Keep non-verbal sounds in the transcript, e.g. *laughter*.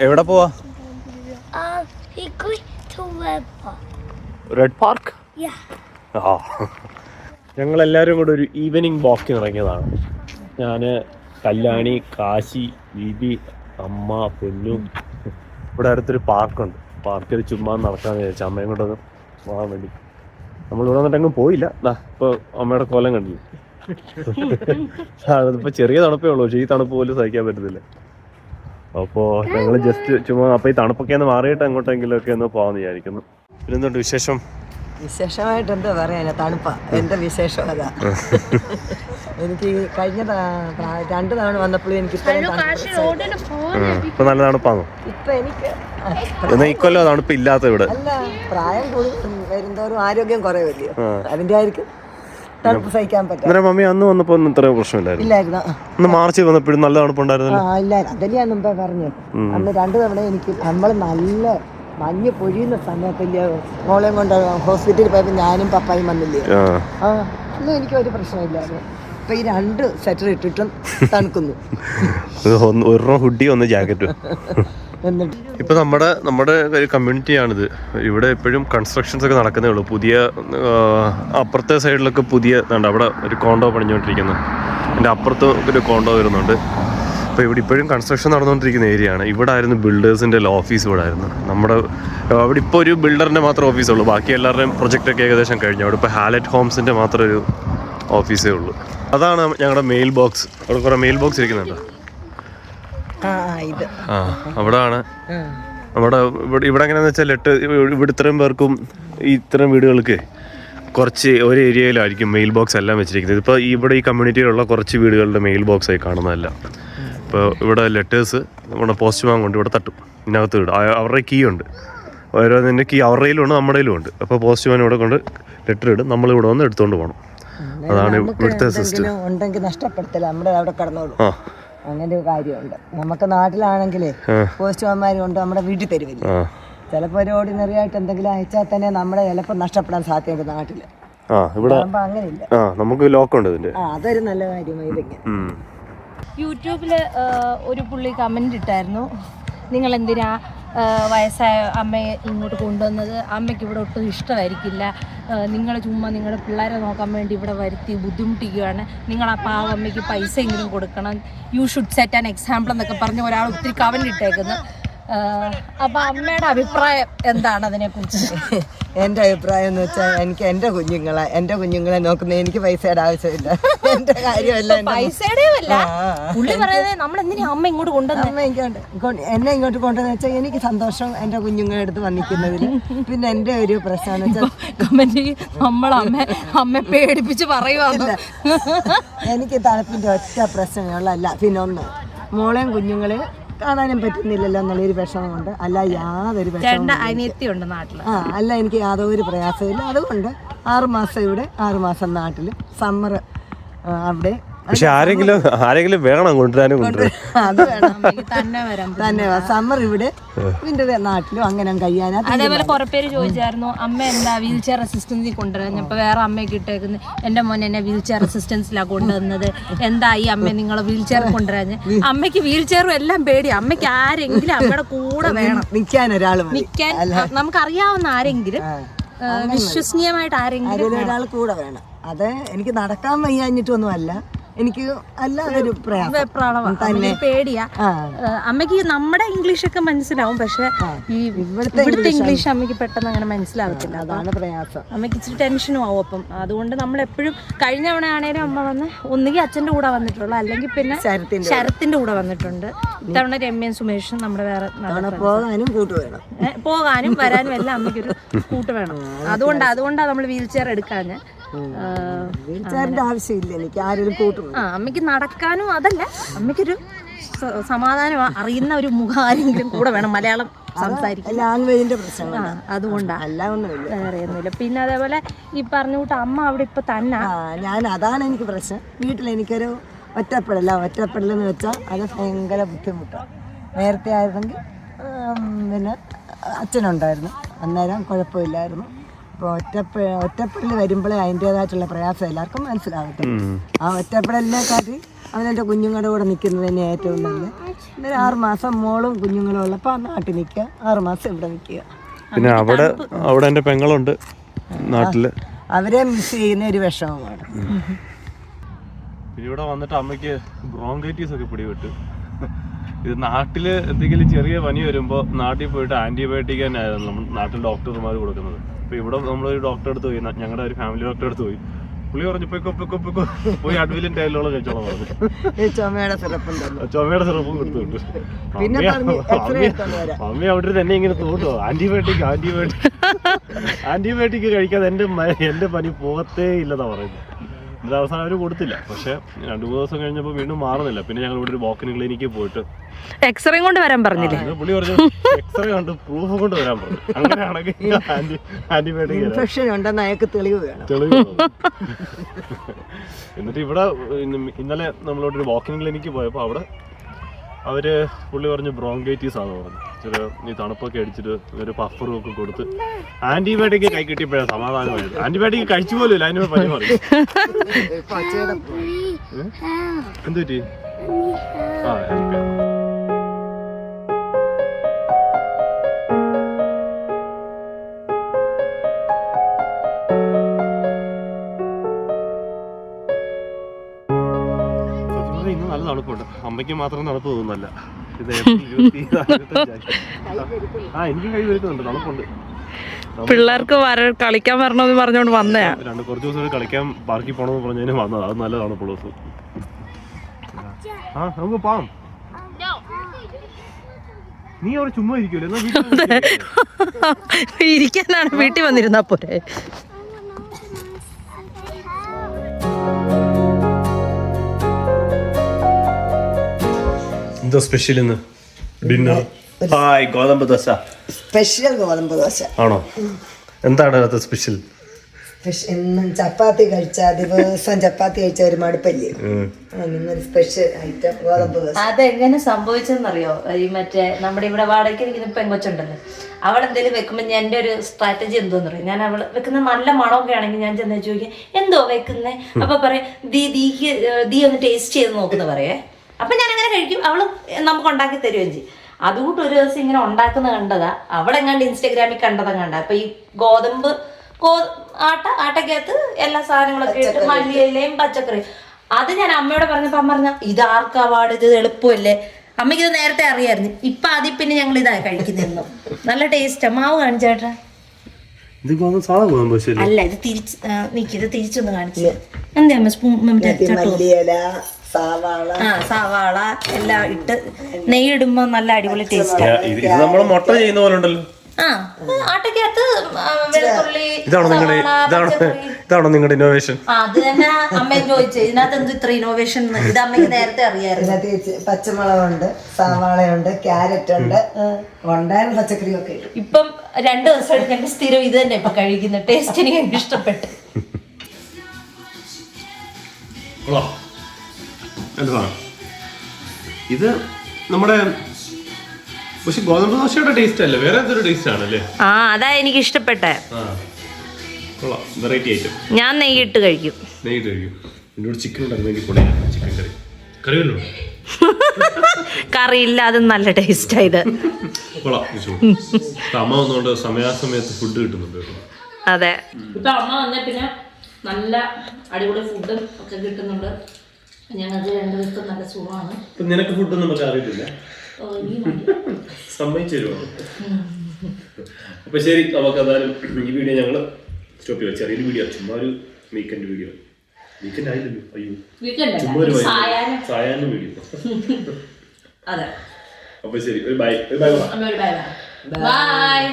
എവിടെ പോവാ? Red park. ആ. ഞങ്ങൾ എല്ലാവരും കൂടെ ഒരു ഈവനിങ് വാക്കിന് ഇറങ്ങിയതാണ് ഞാൻ കല്യാണി കാശി ബീബി അമ്മ പൊന്നു. ഇവിടെ അടുത്തൊരു പാർക്കുണ്ട്. പാർക്കിൽ ചുമ്മാ നടക്കാന്ന് വിചാരിച്ചു അമ്മയും കൂടെ ഒന്ന് പോകാൻ വേണ്ടി. നമ്മൾ ഇവിടെ വന്നിട്ടെങ്ങും പോയില്ല. ഇപ്പൊ അമ്മയുടെ കോലം കണ്ടില്ലേ? *laughs* അതിപ്പോ ചെറിയ തണുപ്പേ ഉള്ളൂ. പക്ഷേ ഈ തണുപ്പ് പോലും സഹിക്കാൻ പറ്റുന്നില്ല അപ്പോൾ ഞങ്ങൾ ജസ്റ്റ് ചുമ്മാ അപ്പോൾ ഈ തണുപ്പൊക്കെ ഒന്ന് മാറിയിട്ട് എങ്ങോട്ടെങ്കിലും ഒക്കെ ഒന്ന് പോകാമെന്ന് വിചാരിക്കുന്നു. പിന്നെന്തുണ്ട് വിശേഷം? വിശേഷമായിട്ട് എന്താ പറയാ തണുപ്പ. എന്റെ വിശേഷം അതാ? എനിക്ക് കഴിഞ്ഞ രണ്ട് തവണ വന്നപ്പോഴും എനിക്ക് ഇപ്പൊ? നല്ല തണുപ്പാണോ ഇപ്പൊ എനിക്ക് എന്നാ ഇക്കൊല്ലോ തണുപ്പ് ഇല്ലാത്ത ഇവിടെ. അല്ല പ്രായം കൂടി വരുന്തോറും ആരോഗ്യം കുറവില്ലയോ അതിന്റെ ആയിരിക്കും. തണുപ്പ് സഹിക്കാൻ പറ്റില്ല അന്നേരം മമ്മി അന്ന് വന്നപ്പോ ഒന്നും ഇത്ര പ്രശ്നമില്ലായിരുന്നു. ഇല്ലായിരുന്നു? അന്ന് മാർച്ച് വന്നപ്പോഴും നല്ല തണുപ്പുണ്ടായിരുന്നല്ലോ. ആ ഇല്ല. അതല്ലേ ഞാൻ മുമ്പേ പറഞ്ഞു. അന്ന് രണ്ടു തവണ എനിക്ക് നമ്മൾ നല്ല മഞ്ഞ് പൊഴിയുന്ന സമയത്തില്ല മോളെയും കൊണ്ട് ഹോസ്പിറ്റലിൽ പോയപ്പോൾ ഞാനും പപ്പായും വന്നില്ലേ? ആ. ആ എനിക്ക് ഒരു പ്രശ്നമില്ലായിരുന്നു. ഇപ്പൊ ഈ രണ്ട് സ്വെറ്റർ ഇട്ടിട്ടും തണുക്കുന്നു. *laughs* ഒരു ഹുഡി ഒന്ന് ജാക്കറ്റും. *laughs* ഇപ്പൊ നമ്മുടെ നമ്മുടെ ഒരു കമ്മ്യൂണിറ്റിയാണിത് ഇവിടെ എപ്പോഴും കൺസ്ട്രക്ഷൻസ് ഒക്കെ നടക്കുന്നേ ഉള്ളൂ. പുതിയ അപ്പുറത്തെ സൈഡിലൊക്കെ പുതിയ ഇതുണ്ട് അവിടെ ഒരു കോണ്ടോ പണിഞ്ഞുകൊണ്ടിരിക്കുന്നത് എന്റെ അപ്പുറത്ത് ഒരു കോണ്ടോ വരുന്നുണ്ട്. അപ്പോൾ ഇവിടെ ഇപ്പോഴും കൺസ്ട്രക്ഷൻ നടന്നുകൊണ്ടിരിക്കുന്ന ഏരിയ ആണ്. ഇവിടെ ആയിരുന്നു ബിൽഡേഴ്സിന്റെ ഓഫീസ് ഇവിടെ ആയിരുന്നു. നമ്മുടെ അവിടെ ഇപ്പോൾ ഒരു ബിൽഡറിന്റെ മാത്രം ഓഫീസേ ഉള്ളൂ. ബാക്കി എല്ലാവരുടെയും പ്രൊജക്റ്റൊക്കെ ഏകദേശം കഴിഞ്ഞു. അവിടെ ഇപ്പോൾ ഹാലറ്റ് ഹോംസിന്റെ മാത്രം ഒരു ഓഫീസേ ഉള്ളൂ. അതാണ് ഞങ്ങളുടെ മെയിൽ ബോക്സ് അവിടെ കുറേ മെയിൽ ബോക്സ് ഇരിക്കുന്നുണ്ടോ. ഇത്. അവിടാണ്. നമ്മുടെ ഇവിടെ ഇവിടെ എങ്ങനെയാന്ന് വെച്ചാൽ എട്ട് ഇവിടെ ഇത്രയും പേർക്കും ഇത്രയും വീടുകൾക്ക് കുറച്ച് ഒരു ഏരിയയിലായിരിക്കും മെയിൽ ബോക്സ് എല്ലാം വെച്ചിരിക്കുന്നത്. ഇപ്പോൾ ഇവിടെ ഈ കമ്മ്യൂണിറ്റിയിലുള്ള കുറച്ച് വീടുകളുടെ മെയിൽ ബോക്സ് ആയി കാണുന്നതല്ല. ഇപ്പോൾ ഇവിടെ ലെറ്റേഴ്സ് നമ്മുടെ പോസ്റ്റ്മാൻ കൊണ്ട് ഇവിടെ തട്ടും. ഇതിനകത്ത് ഇടും. ആ- അവരുടെ കീ ഉണ്ട്. ഓരോന്നിന്റെ കീ അവരുടെ കയ്യിലുണ്ട് നമ്മുടെ ഉണ്ട്. അപ്പോൾ പോസ്റ്റ്മാൻ ഇവിടെ കൊണ്ട് ലെറ്റർ ഇടും. നമ്മൾ ഇവിടെ വന്ന് എടുത്തുകൊണ്ട് പോകണം അതാണ് ഇവിടുത്തെ സിസ്റ്റം ഉണ്ടെങ്കിൽ നഷ്ടപ്പെടുത്തില്ല നമ്മുടെ അവിടെ കടന്നോളൂ. ആ. അങ്ങനെ ഒരു കാര്യമുണ്ട്. നമുക്ക് നാട്ടിലാണെങ്കിലേ പോസ്റ്റ്മാന്മാർ കൊണ്ട് നമ്മുടെ വീട്ടിൽ തരുമില്ല ചിലപ്പോൾ ഒരു ഓർഡിനറി ആയിട്ട് എന്തെങ്കിലും അയച്ചാൽ തന്നെ നമ്മുടെ ചിലപ്പോൾ നഷ്ടപ്പെടാൻ സാധ്യതയുണ്ട് നാട്ടിൽ ആ ഇവിടെ അങ്ങനെയില്ല. നമുക്ക് ലോക്കുണ്ട് അതൊരു നല്ല കാര്യമായി യൂട്യൂബിൽ യൂട്യൂബിൽ ഒരു പുള്ളി കമന്റ് ഇട്ടായിരുന്നു. നിങ്ങൾ എന്തിനാ വയസ്സായ അമ്മയെ ഇങ്ങോട്ട് കൊണ്ടുവന്നത്? അമ്മയ്ക്ക് ഇവിടെ ഒട്ടും ഇഷ്ടമായിരിക്കില്ല. നിങ്ങൾ ചുമ്മാ നിങ്ങളുടെ പിള്ളേരെ നോക്കാൻ വേണ്ടി ഇവിടെ വരുത്തി ബുദ്ധിമുട്ടിക്കുകയാണ്. നിങ്ങൾ ആ പാവ അമ്മയ്ക്ക് പൈസ എങ്കിലും കൊടുക്കണം. You should set an example എന്നൊക്കെ പറഞ്ഞ് ഒരാൾ ഒത്തിരി കവൻ ഇട്ടേക്കുന്നു. അപ്പോൾ അമ്മയുടെ അഭിപ്രായം എന്താണ് അതിനെ കുറിച്ച് *laughs* എന്റെ അഭിപ്രായം എന്ന് വെച്ചാൽ എനിക്ക് എന്റെ കുഞ്ഞുങ്ങളെ എന്റെ കുഞ്ഞുങ്ങളെ നോക്കുന്ന എനിക്ക് പൈസയുടെ ആവശ്യമില്ല. *laughs* എന്റെ കാര്യമല്ല ആ. പുള്ളി പറയുന്നത് നമ്മൾ എന്തിനാ അമ്മ ഇങ്ങോട്ട് കൊണ്ടുവന്ന? അമ്മ ഇങ്ങോട്ട് എന്നെ ഇങ്ങോട്ട് കൊണ്ടുവന്ന് വെച്ചാൽ എനിക്ക് സന്തോഷം എന്റെ കുഞ്ഞുങ്ങളെ അടുത്ത് വന്നിക്കുന്നതിൽ പിന്നെ എന്റെ ഒരു പ്രശ്നം കമന്റ് നമ്മൾ അമ്മ അമ്മ പേടിപ്പിച്ച് പറയുവാന്ന്. എനിക്ക് തണുപ്പിന്റെ ഒറ്റ പ്രശ്നങ്ങളല്ല പിന്നെ ഒന്ന്. മോളെയും കുഞ്ഞുങ്ങളെയും കാണാനും പറ്റുന്നില്ലല്ലോ എന്നുള്ളൊരു വിഷമമുണ്ട്. അല്ല യാതൊരു വിഷമം നാട്ടിൽ ആ അല്ല എനിക്ക് യാതൊരു പ്രയാസമില്ല അതുകൊണ്ട് ആറുമാസം ഇവിടെ ആറുമാസം നാട്ടിൽ സമ്മർ അവിടെ പക്ഷെ ആരെങ്കിലും ആരെങ്കിലും വേണം കൊണ്ടുവരാനും *laughs* തന്നെ സമ്മർ ഇവിടെ. പിന്നെ നാട്ടിലും അങ്ങനെ കഴിയാനാ. അതേപോലെ കുറെ പേര് ചോദിച്ചായിരുന്നു അമ്മ എന്താ വീൽ ചെയർ അസിസ്റ്റൻസിൽ കൊണ്ടുവരുന്നത് വേറെ അമ്മയ്ക്ക് ഇട്ടേക്കുന്നത് എന്റെ മോൻ എന്നെ വീൽ ചെയർ അസിസ്റ്റൻസിലാണ് കൊണ്ടുവന്നത്. എന്താ ഈ അമ്മ നിങ്ങൾ വീൽ ചെയർ കൊണ്ടുവരാഞ്ഞ്? അമ്മയ്ക്ക് വീൽ ചെയറും എല്ലാം പേടി അമ്മയ്ക്ക് ആരെങ്കിലും *laughs* അമ്മയുടെ കൂടെ വേണം. നിൽക്കാൻ ഒരാൾ നിൽക്കാൻ നമുക്കറിയാവുന്ന ആരെങ്കിലും വിശ്വസനീയമായിട്ട് ആരെങ്കിലും ആരെങ്കിലും ഒരാൾ കൂടെ വേണം. അത് എനിക്ക് നടക്കാൻ വയ്യാഞ്ഞിട്ടൊന്നും അല്ല എനിക്ക് അല്ലാതൊരു പ്രയാസം. തന്നെ. പേടിയാ. അമ്മയ്ക്ക് നമ്മുടെ ഇംഗ്ലീഷ് ഒക്കെ മനസ്സിലാവും പക്ഷെ ഈ ഇവിടുത്തെ ഇവിടുത്തെ ഇംഗ്ലീഷ് അമ്മയ്ക്ക് പെട്ടെന്ന് അങ്ങനെ മനസ്സിലാവത്തില്ല. അതാണ് പ്രയാസം. അമ്മയ്ക്ക് ഇച്ചിരി ടെൻഷനും ആവും അപ്പം. അതുകൊണ്ട് നമ്മൾ എപ്പോഴും കഴിഞ്ഞ തവണ ആണേലും അമ്മ വന്ന് ഒന്നുകിൽ അച്ഛന്റെ കൂടെ വന്നിട്ടുള്ളൂ അല്ലെങ്കിൽ പിന്നെ ശരത്തിന്റെ കൂടെ. വന്നിട്ടുണ്ട്. ഇത്തവണ രമ്യം സുമേഷും നമ്മുടെ വേറെ പോകാനും കൂട്ട് വേണം. പോകാനും വരാനും എല്ലാം അമ്മയ്ക്കൊരു കൂട്ട് വേണം. അതുകൊണ്ട് അതുകൊണ്ടാണ് നമ്മൾ വീൽ ചെയർ എടുക്കാഞ്ഞ്. ആവശ്യമില്ല എനിക്ക് ആരെങ്കിലും കൂട്ടു ആ അമ്മയ്ക്ക് നടക്കാനും അതല്ല അമ്മയ്ക്കൊരു സമാധാനം അറിയുന്ന ഒരു മുഖം ആരെങ്കിലും കൂടെ വേണം മലയാളം സംസാരിക്കാൻ. ലാംഗ്വേജിന്റെ പ്രശ്നം അതുകൊണ്ടാണ് അതുകൊണ്ടാ. അല്ല ഒന്നുമില്ല വേറെ ഒന്നുമില്ല പിന്നെ അതേപോലെ ഈ പറഞ്ഞ കൂട്ട അമ്മ അവിടെ ഇപ്പൊ തന്നെ. ഞാൻ അതാണ് എനിക്ക് പ്രശ്നം. വീട്ടിൽ എനിക്കൊരു ഒറ്റപ്പെടല. ഒറ്റപ്പെടലെന്ന് വെച്ചാൽ അത് ഭയങ്കര ബുദ്ധിമുട്ടാണ് നേരത്തെ ആയിരുന്നെങ്കിൽ പിന്നെ അച്ഛനുണ്ടായിരുന്നു. അന്നേരം കുഴപ്പമില്ലായിരുന്നു. അപ്പോൾ ഒറ്റപ്പെ ഒറ്റപ്പെടൽ വരുമ്പോഴേ അതിന്റേതായിട്ടുള്ള പ്രയാസം എല്ലാവർക്കും മനസ്സിലാവട്ടെ. ആ ഒറ്റപ്പെടലിനെക്കാട്ടി അവനെന്റെ കുഞ്ഞുങ്ങളുടെ കൂടെ നിൽക്കുന്നത് തന്നെ ഏറ്റവും നല്ല അന്നേരം ആറ് മാസം മോളും കുഞ്ഞുങ്ങളും ഉള്ളപ്പോൾ ആ നാട്ടിൽ നിൽക്കുക. ആറ് മാസം ഇവിടെ നിൽക്കുക. പിന്നെ അവിടെ അവിടെ എന്റെ പെങ്ങളുണ്ട് നാട്ടിൽ അവരെ മിസ് ചെയ്യുന്ന ഒരു വിഷമമാണ്. പിന്നെ ഇവിടെ വന്നിട്ട് അമ്മയ്ക്ക് ബ്രോങ്കൈറ്റീസ് ഒക്കെ പിടിപെട്ടു. ഇത് നാട്ടിൽ എന്തെങ്കിലും ചെറിയ പനി വരുമ്പോ നാട്ടിൽ പോയിട്ട് ആന്റിബയോട്ടിക് തന്നെ ആയിരുന്നു നമ്മൾ നാട്ടിൽ ഡോക്ടർമാർ കൊടുക്കുന്നത്. അപ്പൊ ഇവിടെ നമ്മളൊരു ഡോക്ടറെ അടുത്ത് പോയി ഞങ്ങളുടെ ഒരു ഫാമിലി ഡോക്ടറെ അടുത്ത് പോയി. പുള്ളി പറഞ്ഞു പൊയ്ക്കോ പൊയ്ക്കോ പൊയ്ക്കോ. പോയി അഡ്വിലും ടൈലോളം കഴിച്ചോളാം പറഞ്ഞു. ചുമയുടെ സിറപ്പും തന്നു ചുമയുടെ കൊടുത്തു വിട്ടു പിന്നെ അമ്മ- അവിടെ തന്നെ ഇങ്ങനെ തോന്നുന്നു. ആന്റിബയോട്ടിക് ആന്റിബയോട്ടിക് ആന്റിബയോട്ടിക് കഴിക്കാതെ എന്റെ എന്റെ പനി പോകത്തേ ഇല്ലെന്നാ പറയുന്നത്. എന്നിട്ട് അവസാനം അവർ കൊടുത്തില്ല. പക്ഷെ രണ്ടു മൂന്ന് ദിവസം കഴിഞ്ഞപ്പോൾ വീണ്ടും മാറുന്നില്ല. പിന്നെ ഞങ്ങൾ ഇവിടെ ഒരു ബോക്കിന് ക്ലിനിക്കിൽ പോയിട്ട് എക്സ്റേ കൊണ്ട് വരാൻ പറഞ്ഞില്ലേ? പുള്ളി പറഞ്ഞു എക്സ്റേ കണ്ട് പ്രൂഫ് കൊണ്ട് വരാൻ പറഞ്ഞു. അങ്ങനെയാണെങ്കിൽ ആന്റി ആന്റിബയോട്ടിക് തരാം. ഇൻഫെക്ഷൻ ഉണ്ടെന്ന് അയാൾക്ക് തെളിവ് വേണം. തെളിവ്. എന്നിട്ട് ഇവിടെ ഇന്ന് ഇന്നലെ നമ്മളോട് ഒരു വാക്കിംഗ് ക്ലിനിക്ക് പോയപ്പോൾ അവിടെ അവർ പുള്ളി പറഞ്ഞു ബ്രോങ്കൈറ്റീസ് ആണെന്ന് പറഞ്ഞു. ചെറിയ ഈ തണുപ്പൊക്കെ അടിച്ചിട്ട് ഒരു പഫറും ഒക്കെ കൊടുത്ത് ആന്റിബയോട്ടിക് കൈ കിട്ടിയപ്പോഴാണ് സമാധാനമായത്. ആന്റിബയോട്ടിക് കഴിച്ചു പോലും ഇല്ല അതിന് പനി പറയും എന്തുപറ്റി? എന്ത് പറ്റി ആ അമ്മയ്ക്ക് മാത്രം നടപ്പ് തോന്നുന്നല്ല. ഇത്. *laughs* ആ എനിക്കും കൈ വരുത്തുന്നുണ്ട്. തണുപ്പുണ്ട്. പിള്ളേർക്ക് വര കളിക്കാൻ വരണമെന്ന് പറഞ്ഞോണ്ട് വന്നയാ. രണ്ട് കുറച്ച് ദിവസം കളിക്കാൻ പാർക്കിൽ പോകണമെന്ന് പറഞ്ഞതിന് വന്നത്. അത് നല്ലതാണ് ഇപ്പോൾ ആ നമുക്ക് പോവാം. നീ അവിടെ ചുമ്മാ ഇരിക്കൂലേ വന്ന്. ഇരിക്കാനാണ് വീട്ടിൽ വന്നിരുന്നാ പോരെ. എന്താ സ്പെഷ്യൽ ഇന്ന് ഡിന്നർ ഹായ് ഗോതമ്പ് ദോശ. സ്പെഷ്യൽ ഗോതമ്പ് ദോശ. ആണോ? എന്താണ് അത് സ്പെഷ്യൽ? എന്നും ചപ്പാത്തി കഴിച്ചാൽ ദിവസം ചപ്പാത്തി കഴിച്ച ഒരു മടുപ്പല്ലേ ഇന്നൊരു സ്പെഷ്യൽ ഐറ്റം ഗോതമ്പ് ദോശ. അതെങ്ങനെ സംഭവിച്ചെന്നറിയോ? ഈ മറ്റേ നമ്മുടെ ഇവിടെ വാടകയ്ക്ക് ഇരിക്കുന്ന പെങ്കൊച്ചുണ്ടല്ലോ. അവൾ എന്തെങ്കിലും വെക്കുമ്പോൾ ഞാൻ എന്റെ ഒരു സ്ട്രാറ്റജി എന്തോന്ന് പറയും ഞാൻ അവൾ വെക്കുന്ന നല്ല മണമൊക്കെ ആണെങ്കിൽ ഞാൻ ചെന്ന് ചോദിക്കും എന്തോ വെക്കുന്നേ? അപ്പൊ പറയും ദീ ദീക്ക് ദീ ഒന്ന് ടേസ്റ്റ് ചെയ്ത് നോക്കുന്ന പറയേ. അപ്പൊ ഞാൻ അങ്ങനെ കഴിക്കും. അവൾ നമുക്ക് ഉണ്ടാക്കി തരുകയും ചെയ്യും. അതുകൂട്ട് ഒരു ദിവസം ഇങ്ങനെ ഉണ്ടാക്കുന്ന കണ്ടതാ. അവളെങ്ങാണ്ട് ഇൻസ്റ്റാഗ്രാമിൽ കണ്ടതാ കണ്ട അപ്പൊ ഈ ഗോതമ്പ് ഗോ ആട്ട ആട്ടക്കകത്ത് എല്ലാ സാധനങ്ങളൊക്കെ ഇട്ട് മല്ലിയിലയും പച്ചക്കറിയും അത് ഞാൻ അമ്മയോട് പറഞ്ഞപ്പോൾ അമ്മ പറഞ്ഞ ഇത് ആർക്കാ പാട് ഇത്? എളുപ്പമല്ലേ? അമ്മയ്ക്ക് ഇത് നേരത്തെ അറിയായിരുന്നു. ഇപ്പൊ ആദ്യം പിന്നെ ഞങ്ങൾ ഇതാ കഴിക്കുന്നു നല്ല ടേസ്റ്റ്. മാവ് കാണിച്ചേട്ടാ അല്ല ഇത് തിരിച്ച് നിക്ക് ഇത് തിരിച്ചൊന്ന് കാണിച്ചു എന്താ അമ്മ സ്പൂൺ സവാള. ആ സവാള എല്ലാം ഇട്ട് നെയ്യ് ഇടുമ്പോ നല്ല അടിപൊളി ടേസ്റ്റ് ഇത് ഇത് നമ്മൾ മുട്ട ചെയ്യുന്ന പോലെ ഉണ്ടല്ലോ. ആ ആട്ടക്കകത്ത് ആ, വെളുത്തുള്ളി ഇതാണോ നിങ്ങളുടെ സവാള, ഇതാണോ നിങ്ങളുടെ ഇന്നോവേഷൻ ആ, അത് തന്നെ അമ്മയും ചോദിച്ചത് ഇതിനകത്ത് എന്ത് ഇത്ര ഇന്നോവേഷൻ ഇത് അമ്മയ്ക്ക് നേരത്തെ അറിയായിരുന്നു. പച്ചമുളകുണ്ട് സവാളയുണ്ട് ക്യാരറ്റ് ഉണ്ട് ഉണ്ടായ പച്ചക്കറിയൊക്കെ ഇട്ടു. ഇപ്പം രണ്ടു ദിവസമായിട്ട് ഞങ്ങൾ സ്ഥിരം ഇത് തന്നെ ഇപ്പൊ കഴിക്കുന്നത്. ടേസ്റ്റ് എനിക്ക് ഇഷ്ടപ്പെട്ടു. എന്താ ഇത് നമ്മുടെ പക്ഷെ ഗോതമ്പ് ദോശയുടെ ടേസ്റ്റ് അല്ലേ? വേറെ ഏതൊരു ടേസ്റ്റ് ആണല്ലേ ആ അതാ എനിക്ക് ഇഷ്ടപ്പെട്ട വെറൈറ്റി ഐറ്റം ഞാൻ നെയ്യിട്ട് കഴിക്കും. നെയ്യിട്ട് കഴിക്കും. എന്നോട് ചിക്കൻ ഉണ്ടായിരുന്നെങ്കിൽ പൊളിയാണ് ചിക്കൻ കറി. കറി വല്ലോ കറി ഇല്ലാതെ നല്ല ടേസ്റ്റ് ആയത്. അമ്മ വന്നുകൊണ്ട് സമയാസമയത്ത് ഫുഡ് കിട്ടുന്നുണ്ട് കേട്ടോ. അതെ. ഇപ്പൊ അമ്മ വന്ന പിന്നെ നല്ല അടിപൊളി ഫുഡും ഒക്കെ കിട്ടുന്നുണ്ട്. ഞങ്ങൾക്ക് രണ്ടു ദിവസം നല്ല സുഖമാണ്. ഇപ്പൊ നിനക്ക് ഫുഡൊന്നും നമുക്ക് അറിയില്ല. സമ്മതിച്ചു അപ്പൊ ശരി നമുക്ക് ഈ വീഡിയോ ഞങ്ങൾ സ്റ്റോപ്പ് ചെയ്യാം. ചെറിയൊരു വീഡിയോ ചുമ്മാ ഒരു വീക്കെൻഡ് വീഡിയോ. വീക്കെൻഡ് ആയില്ലല്ലോ അയ്യോ. ചുമ്മാ ഒരു സായാഹ്നം. വീഡിയോ. അതെ. അപ്പൊ ശരി ഒരു ബൈ ബൈ ഒരു ബൈ ബൈ ബൈ